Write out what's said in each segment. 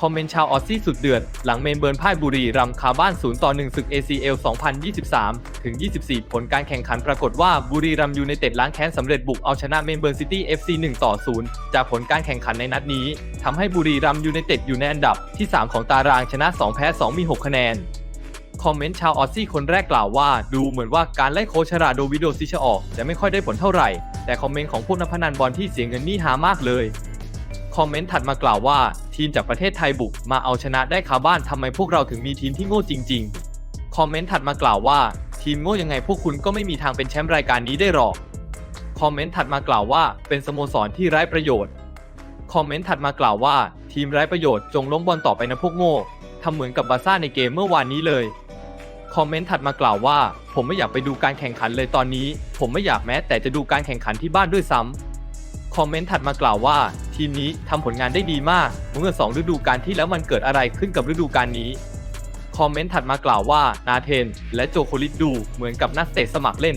คอมเมนต์ชาวออสซี่สุดเดือด หลังเมนเบิร์นพ่ายบุรีรัมคาบ้าน0ต่อ1ศึก ACL 2023 ถึง 24 ผลการแข่งขันปรากฏว่าบุรีรัมย์ยูไนเต็ดล้างแค้นสำเร็จบุกเอาชนะเมนเบิร์นซิตี้ FC 1ต่อ0จากผลการแข่งขันในนัดนี้ทำให้บุรีรัมย์ยูไนเต็ดอยู่ในอันดับที่ 3 ของตารางชนะ 2 แพ้ 2 มี 6 คะแนนคอมเมนต์ชาวออสซี่คนแรกกล่าวว่า ดูเหมือนว่าการไล่โคชราโดวิโดซิชออก จะไม่ค่อยได้ผลเท่าไหร่ แต่คอมเมนต์ของพวกนักพนันบอลที่เสียเงินนี่หามากเลย คอมเมนต์ถัดมากล่าวว่า ทีมจากประเทศไทยบุกมาเอาชนะได้คาบ้านทำไมพวกเราถึงมีทีมที่โง่จริง ๆ คอมเมนต์ถัดมากล่าวว่า ทีมโง่ยังไงพวกคุณก็ไม่มีทางเป็นแชมป์รายการนี้ได้หรอก คอมเมนต์ถัดมากล่าวว่าเป็นสโมสรที่ไร้ประโยชน์ คอมเมนต์ถัดมากล่าวว่า ทีมไร้ประโยชน์จงล้มบอลต่อไปนะพวกโง่ทำเหมือนกับบาซ่าในเกมเมื่อวานนี้เลย คอมเมนต์ถัดมากล่าวว่า ผมไม่อยากไปดูการแข่งขันเลยตอนนี้ ผมไม่อยากแม้แต่จะดูการแข่งขันที่บ้านด้วยซ้ำ คอมเมนต์ถัดมากล่าวว่า ทีมนี้ทำผลงานได้ดีมากเมื่อ 2 ฤดูกาลที่แล้วมันเกิดอะไรขึ้นกับฤดูกาลนี้ คอมเมนต์ถัดมากล่าวว่านาเทน และโจโคลิดดูเหมือนกับนักเตะสมัครเล่น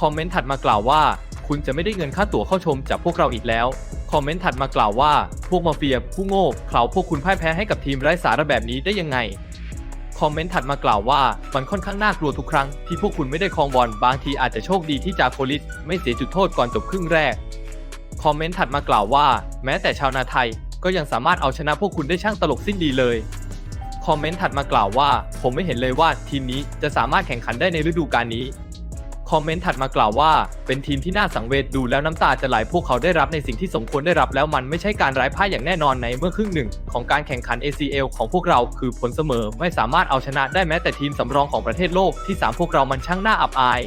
คอมเมนต์ถัดมากล่าวว่า คุณจะไม่ได้เงินค่าตั๋วเข้าชมจากพวกเราอีกแล้ว คอมเมนต์ถัดมากล่าวว่า พวกมาเฟียผู้โง่เขาพวกคุณพ่ายแพ้ให้กับทีมไร้สาระแบบนี้ได้ยังไงคอมเมนต์ถัดมากล่าวว่ามันค่อนข้างน่ากลัวทุกครั้งที่พวกคุณไม่ได้ครองบอลบางทีอาจจะโชคดีที่จาโคลิสไม่เสียจุดโทษก่อนจบครึ่งแรก คอมเมนต์ถัดมากล่าวว่า แม้แต่ชาวนาไทยก็ยังสามารถเอาชนะพวกคุณได้ช่างตลกสิ้นดีเลย คอมเมนต์ถัดมากล่าวว่า ผมไม่เห็นเลยว่าทีมนี้จะสามารถแข่งขันได้ในฤดูกาลนี้ คอมเมนต์ถัดมากล่าวว่า เป็นทีมที่น่าสังเวชดูแล้วน้ำตาจะไหลพวกเขาได้รับในสิ่งที่สมควรได้รับแล้วมันไม่ใช่การร้ายพ่ายอย่างแน่นอนในเมื่อครึ่งหนึ่ง ของการแข่งขัน ACL ของพวกเราคือผลเสมอไม่สามารถเอาชนะได้แม้แต่ทีมสำรองของประเทศโลกที่สามพวกเรามันช่างน่าอับอาย